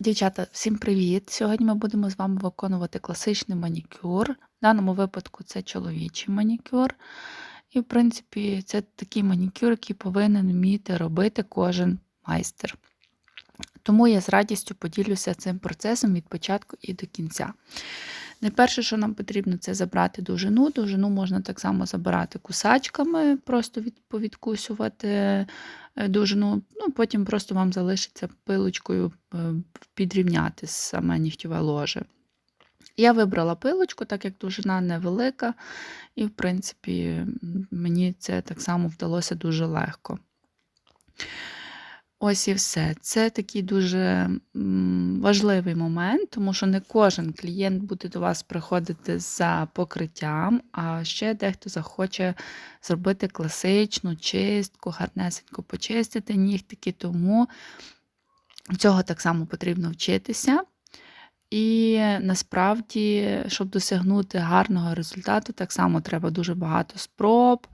Дівчата, всім привіт! Сьогодні ми будемо з вами виконувати класичний манікюр. В даному випадку це чоловічий манікюр. І, в принципі, це такий манікюр, який повинен вміти робити кожен майстер. Тому я з радістю поділюся цим процесом від початку і до кінця. Найперше, що нам потрібно, це забрати довжину. Довжину можна так само забирати кусачками, просто від, повідкусювати е, довжину, ну, потім просто вам залишиться пилочкою е, підрівняти саме нігтєве ложе. Я вибрала пилочку, так як довжина невелика, і, в принципі, мені це так само вдалося дуже легко. Ось і все. Це такий дуже важливий момент, тому що не кожен клієнт буде до вас приходити за покриттям, а ще дехто захоче зробити класичну чистку, гарнесенько почистити нігтики, тому цього так само потрібно вчитися. І насправді, щоб досягнути гарного результату, так само треба дуже багато спроб.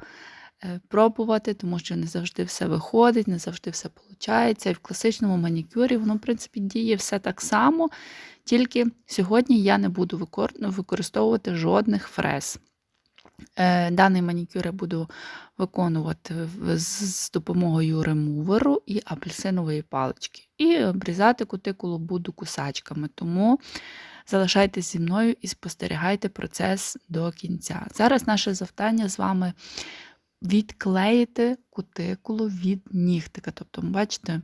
Е, пробувати, тому що не завжди все виходить, не завжди все виходить. І в класичному манікюрі воно, в принципі, діє все так само, тільки сьогодні я не буду використовувати жодних фрез. Е, даний манікюр я буду виконувати з допомогою ремуверу і апельсинової палички. І обрізати кутикулу буду кусачками. Тому залишайтесь зі мною і спостерігайте процес до кінця. Зараз наше завдання з вами відклеїти кутикулу від нігтика. Тобто, бачите,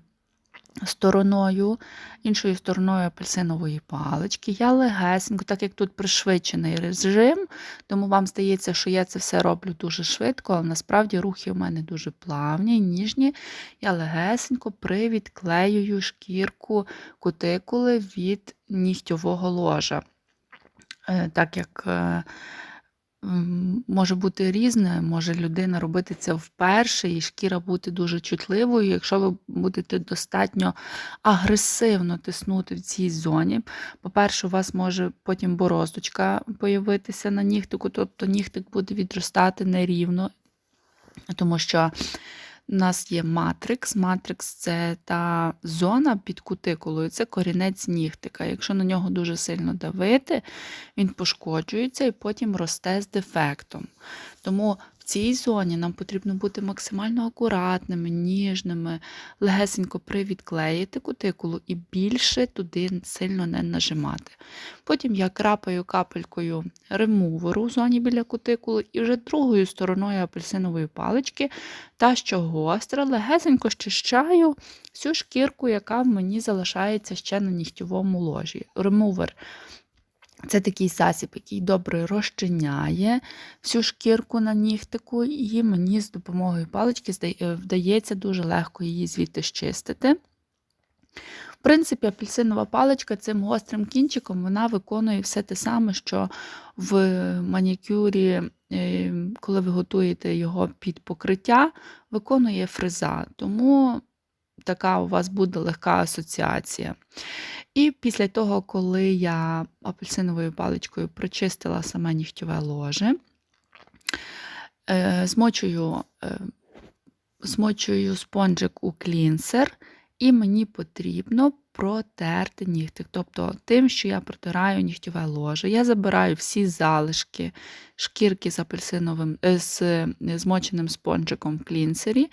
стороною, іншою стороною апельсинової палички. Я легесенько, так як тут пришвидшений режим, тому вам здається, що я це все роблю дуже швидко, але насправді рухи у мене дуже плавні, ніжні. Я легесенько привідклеюю шкірку кутикули від нігтьового ложа. Е, так як е, може бути різне, може людина робити це вперше, і шкіра бути дуже чутливою. Якщо ви будете достатньо агресивно тиснути в цій зоні, по-перше, у вас може потім бороздочка появитися на нігтику, тобто нігтик буде відростати нерівно, тому що у нас є матрикс. Матрикс це та зона під кутикулою, це корінець нігтика. Якщо на нього дуже сильно давити, він пошкоджується і потім росте з дефектом. Тому цій зоні нам потрібно бути максимально акуратними, ніжними, легесенько привідклеїти кутикулу і більше туди сильно не нажимати. Потім я крапаю капелькою ремуверу в зоні біля кутикули і вже другою стороною апельсинової палички, та що гостра, легесенько щищаю всю шкірку, яка в мені залишається ще на нігтєвому ложі. Ремувер це такий засіб, який добре розчиняє всю шкірку на нігтику, і мені з допомогою палички е, вдається дуже легко її звідти щистити. В принципі, апельсинова паличка цим гострим кінчиком вона виконує все те саме, що в манікюрі, е, коли ви готуєте його під покриття, виконує фреза. Тому така у вас буде легка асоціація. І після того, коли я апельсиновою паличкою прочистила саме нігтєве ложе, е, змочую, е, змочую спонжик у клінсер, і мені потрібно протерти нігтик. Тобто тим, що я протираю нігтєве ложе, я забираю всі залишки шкірки з апельсиновим, е, з змоченим спонжиком в клінсері,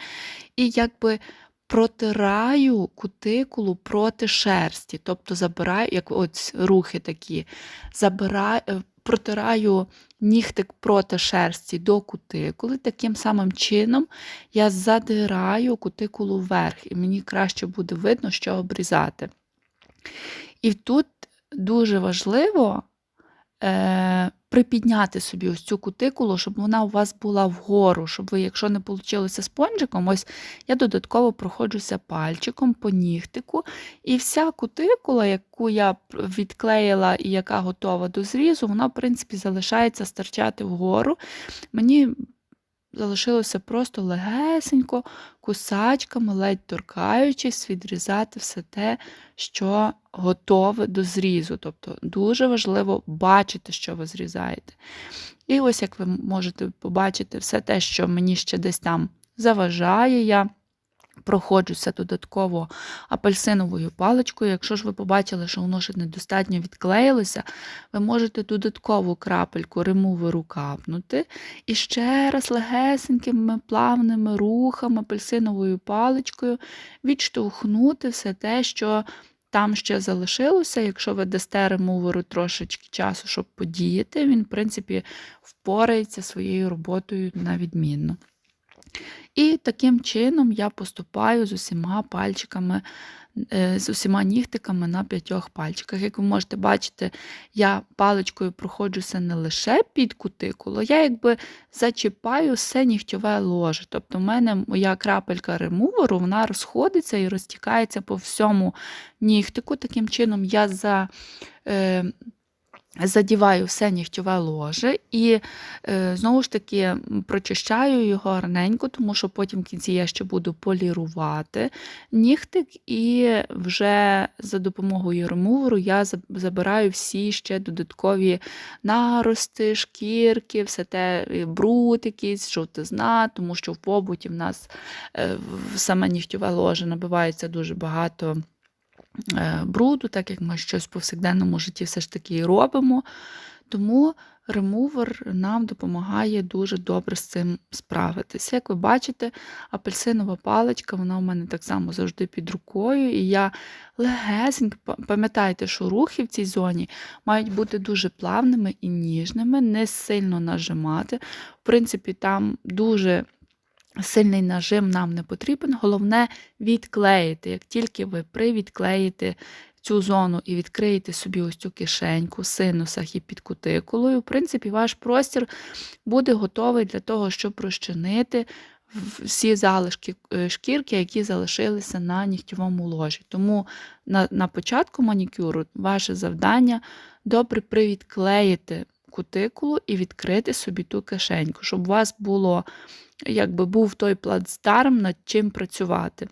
і якби протираю кутикулу проти шерсті, тобто забираю, як ось рухи такі, забираю, е, протираю нігтик проти шерсті до кутикули. Таким самим чином я задираю кутикулу вверх, і мені краще буде видно, що обрізати. І тут дуже важливо е, припідняти собі ось цю кутикулу, щоб вона у вас була вгору, щоб ви, якщо не вийшло спонжиком, ось я додатково проходжуся пальчиком по нігтику. І вся кутикула, яку я відклеїла і яка готова до зрізу, вона, в принципі, залишається стирчати вгору. Мені залишилося просто легесенько, кусачками, ледь торкаючись, відрізати все те, що готове до зрізу. Тобто дуже важливо бачити, що ви зрізаєте. І ось, як ви можете побачити, все те, що мені ще десь там заважає, я проходжуся додатково апельсиновою паличкою. Якщо ж ви побачили, що воно ще недостатньо відклеїлося, ви можете додаткову крапельку ремуверу капнути. І ще раз легесенькими плавними рухами апельсиновою паличкою відштовхнути все те, що там ще залишилося. Якщо ви дасте ремуверу трошечки часу, щоб подіяти, він, в принципі, впорається своєю роботою на відмінно. І таким чином я поступаю з усіма пальчиками, е, з усіма нігтиками на п'ятьох пальчиках. Як ви можете бачити, я паличкою проходжуся не лише під кутикулу, я якби зачіпаю все нігтьове ложе. Тобто, в мене моя крапелька ремуверу вона розходиться і розтікається по всьому нігтику. Таким чином, я за. Задіваю все нігтьове ложе і е, знову ж таки прочищаю його гарненько, тому що потім в кінці я ще буду полірувати нігтик, і вже за допомогою ремуверу я забираю всі ще додаткові нарости, шкірки, все те е, бруд якийсь, жовтизна, тому що в побуті в нас е, саме нігтьове ложе набивається дуже багато. Е, бруду, так як ми щось в повсякденному житті все ж таки робимо. Тому ремувер нам допомагає дуже добре з цим справитися. Як ви бачите, апельсинова паличка, вона у мене так само завжди під рукою, і я легесенько, пам'ятайте, що рухи в цій зоні мають бути дуже плавними і ніжними, не сильно нажимати. В принципі, там дуже Сильний нажим нам не потрібен, головне відклеїти. Як тільки ви привідклеїте цю зону і відкриєте собі ось цю кишеньку синусах і під кутикулою, в принципі, ваш простір буде готовий для того, щоб розчинити всі залишки е, шкірки, які залишилися на нігтєвому ложі. Тому на, на початку манікюру ваше завдання добре привідклеїти кутикулу і відкрити собі ту кишеньку, щоб у вас було якби був той плацдарм, над чим працювати.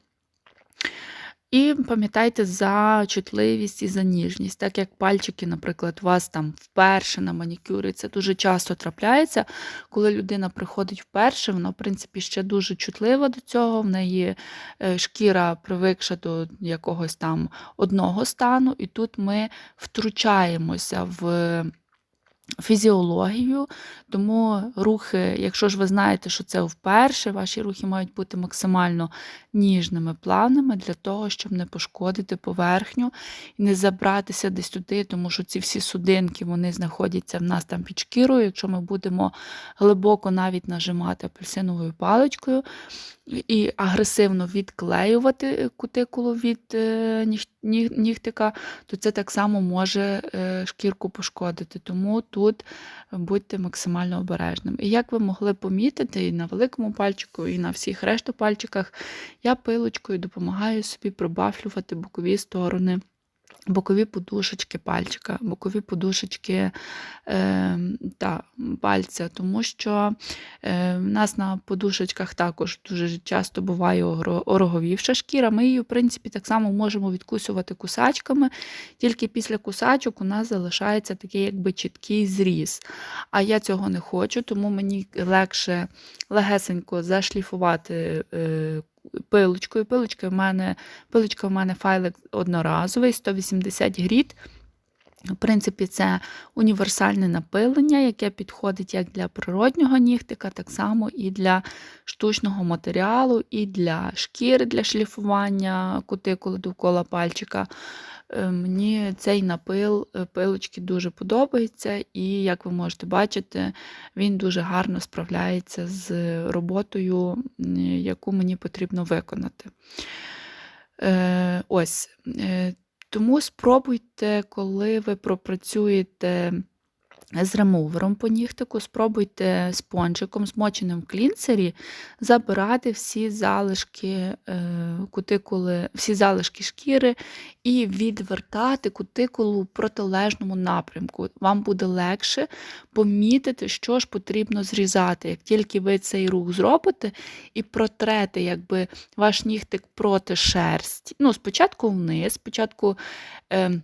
І пам'ятайте за чутливість і за ніжність, так як пальчики, наприклад, у вас там вперше на манікюрі, це дуже часто трапляється. Коли людина приходить вперше, вона, в принципі, ще дуже чутлива до цього, в неї е, шкіра привикша до якогось там одного стану, і тут ми втручаємося в фізіологію, тому рухи, якщо ж ви знаєте, що це вперше, ваші рухи мають бути максимально ніжними, плавними для того, щоб не пошкодити поверхню і не забратися десь туди, тому що ці всі судинки вони знаходяться в нас там під шкірою. Якщо ми будемо глибоко навіть нажимати апельсиновою паличкою, і агресивно відклеювати кутикулу від е, нігтика, то це так само може е, шкірку пошкодити. Тому тут будьте максимально обережними. І як ви могли помітити, і на великому пальчику, і на всіх решту пальчиках, я пилочкою допомагаю собі пробафлювати бокові сторони бокові подушечки пальчика, бокові подушечки е, та, пальця, тому що е, в нас на подушечках також дуже часто буває ороговівша шкіра. Ми її, в принципі, так само можемо відкусувати кусачками, тільки після кусачок у нас залишається такий якби чіткий зріз. А я цього не хочу, тому мені легше легесенько зашліфувати е, пилочкою. Пилочка в мене пилочка в мене файлик одноразовий, 180 гріт. В принципі, це універсальне напилення, яке підходить як для природнього нігтика, так само і для штучного матеріалу, і для шкіри для шліфування кутикули довкола пальчика. Е, мені цей напил е, пилочки дуже подобається, і, як ви можете бачити, він дуже гарно справляється з роботою, яку мені потрібно виконати. Е, ось. Тому спробуйте, коли ви пропрацюєте з ремувером по нігтику, спробуйте спонжиком, змоченим в клінцері, забирати всі залишки е, кутикули, всі залишки шкіри і відвертати кутикулу в протилежному напрямку. Вам буде легше помітити, що ж потрібно зрізати. Як тільки ви цей рух зробите і протрете якби, ваш нігтик проти шерсті. Ну, Спочатку вниз, спочатку. Е,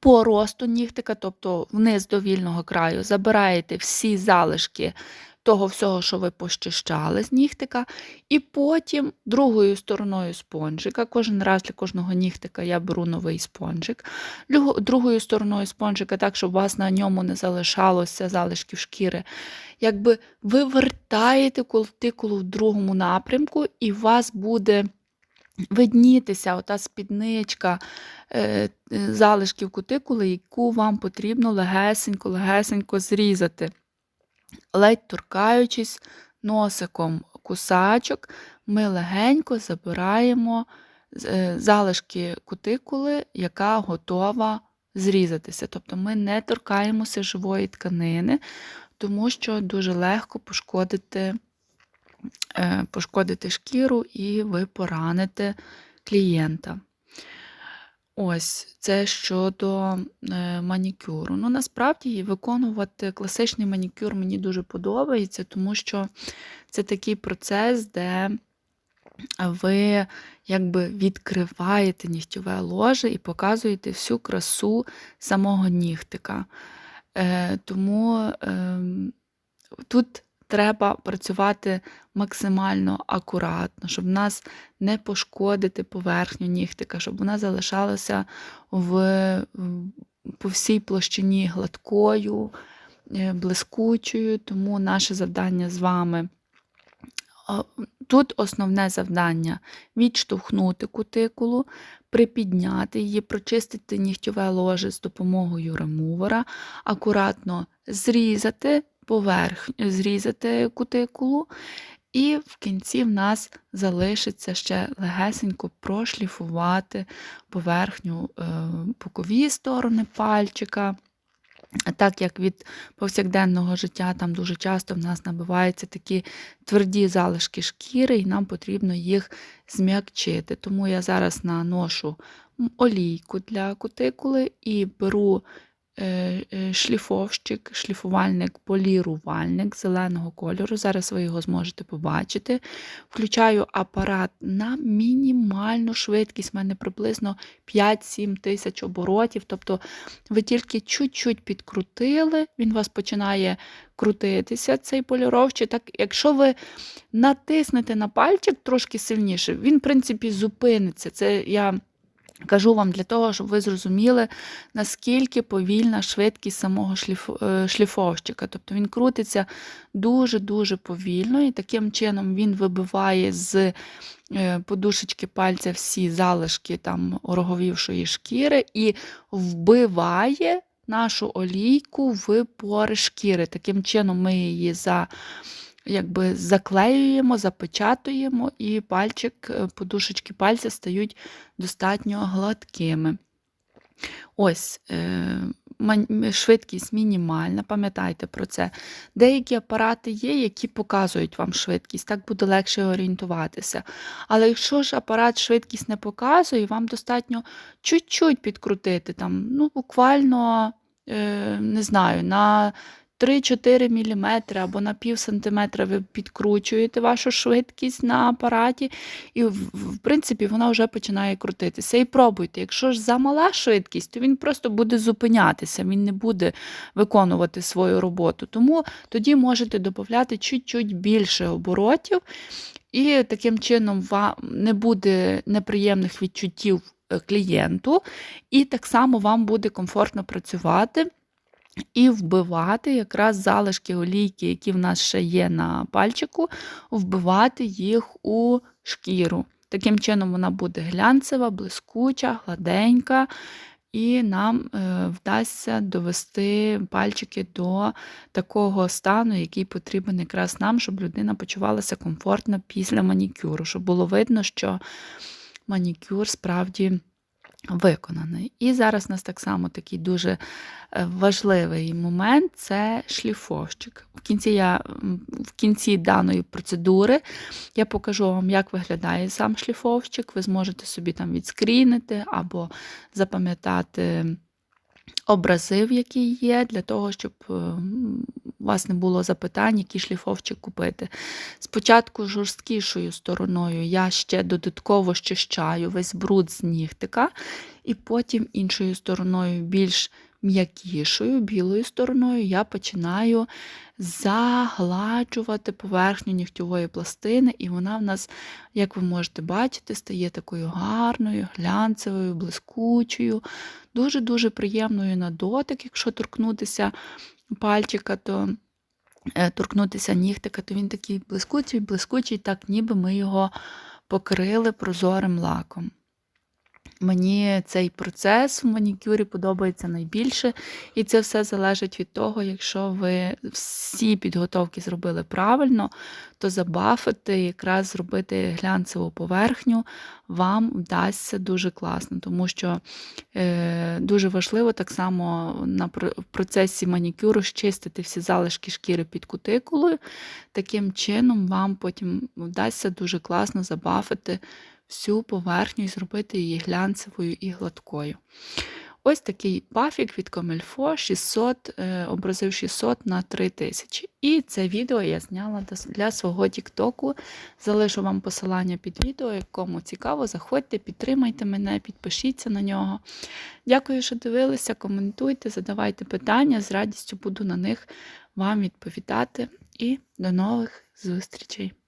по росту нігтика, тобто вниз до вільного краю, забираєте всі залишки того всього, що ви пощищали з нігтика, і потім другою стороною спонжика, кожен раз для кожного нігтика я беру новий спонжик, другою стороною спонжика, так, щоб у вас на ньому не залишалося залишків шкіри, якби ви вертаєте кутикулу в другому напрямку, і у вас буде виднітися ота спідничка е, е, залишків кутикули, яку вам потрібно легесенько-легесенько зрізати. Ледь торкаючись носиком кусачок, ми легенько забираємо е, залишки кутикули, яка готова зрізатися. Тобто ми не торкаємося живої тканини, тому що дуже легко пошкодити, пошкодити шкіру і ви пораните клієнта. Ось це щодо е, манікюру. Ну, насправді виконувати класичний манікюр мені дуже подобається, тому що це такий процес, де ви якби відкриваєте нігтєве ложе і показуєте всю красу самого нігтика. Е, тому ем, тут треба працювати максимально акуратно, щоб нас не пошкодити поверхню нігтика, щоб вона залишалася в, в- по всій площині гладкою, е, блискучою. Тому наше завдання з вами. Тут основне завдання відштовхнути кутикулу, припідняти її, прочистити нігтєве ложе з допомогою ремувера, акуратно зрізати поверх, зрізати кутикулу, і в кінці в нас залишиться ще легесенько прошліфувати поверхню е, бокові сторони пальчика. Так як від повсякденного життя там дуже часто в нас набиваються такі тверді залишки шкіри, і нам потрібно їх зм'якчити. Тому я зараз наношу олійку для кутикули і беру е, е, шліфовщик, шліфувальник, полірувальник зеленого кольору. Зараз ви його зможете побачити. Включаю апарат на мінімальну швидкість, в мене приблизно 5-7 тисяч оборотів. Тобто ви тільки чуть-чуть підкрутили, він вас починає крутитися, цей поліровщик. Так, якщо ви натиснете на пальчик трошки сильніше, він, в принципі, зупиниться. Це я кажу вам для того, щоб ви зрозуміли, наскільки повільна швидкість самого е, шліфовщика. Тобто він крутиться дуже-дуже повільно, і таким чином він вибиває з е, подушечки пальця всі залишки там роговівшої шкіри і вбиває нашу олійку в пори шкіри. Таким чином ми її за, якби заклеюємо, запечатуємо, і пальчик, е, подушечки пальця стають достатньо гладкими. Ось е, швидкість мінімальна, пам'ятайте про це. Деякі апарати є, які показують вам швидкість, так буде легше орієнтуватися. Але якщо ж апарат швидкість не показує, вам достатньо чуть-чуть підкрутити, там, ну, буквально, е, не знаю, на 3-4 мм або на пів сантиметра ви підкручуєте вашу швидкість на апараті, і, в, принципі, вона вже починає крутитися. І пробуйте. Якщо ж замала швидкість, то він просто буде зупинятися, він не буде виконувати свою роботу. Тому тоді можете додати чуть-чуть більше оборотів, і таким чином вам не буде неприємних відчуттів е, клієнту, і так само вам буде комфортно працювати. І вбивати якраз залишки олійки, які в нас ще є на пальчику, вбивати їх у шкіру. Таким чином вона буде глянцева, блискуча, гладенька, і нам е, вдасться довести пальчики до такого стану, який потрібен якраз нам, щоб людина почувалася комфортно після манікюру, щоб було видно, що манікюр справді виконаний. І зараз у нас так само такий дуже е, важливий момент це шліфовщик. В кінці, я, в кінці даної процедури я покажу вам, як виглядає сам шліфовщик. Ви зможете собі там відскрінити або запам'ятати образив, який є, для того, щоб е, у вас не було запитань, який шліфовчик купити. Спочатку жорсткішою стороною я ще додатково щищаю весь бруд з нігтика, і потім іншою стороною більш м'якішою, білою стороною, я починаю загладжувати поверхню нігтєвої пластини, і вона в нас, як ви можете бачити, стає такою гарною, глянцевою, блискучою, дуже-дуже приємною на дотик, якщо торкнутися пальчика, то е, торкнутися нігтика, то він такий блискучий, блискучий, так ніби ми його покрили прозорим лаком. Мені цей процес в манікюрі подобається найбільше, і це все залежить від того, якщо ви всі підготовки зробили правильно, то забафити, якраз зробити глянцеву поверхню, вам вдасться дуже класно, тому що е, дуже важливо так само на в процесі манікюру щистити всі залишки шкіри під кутикулою. Таким чином, вам потім вдасться дуже класно забафити всю поверхню і зробити її глянцевою і гладкою. Ось такий бафік від Комельфо 600, е, образив 600 на 3000. І це відео я зняла для свого Тіктоку. Залишу вам посилання під відео, якому цікаво, заходьте, підтримайте мене, підпишіться на нього. Дякую, що дивилися, коментуйте, задавайте питання, з радістю буду на них вам відповідати. І до нових зустрічей!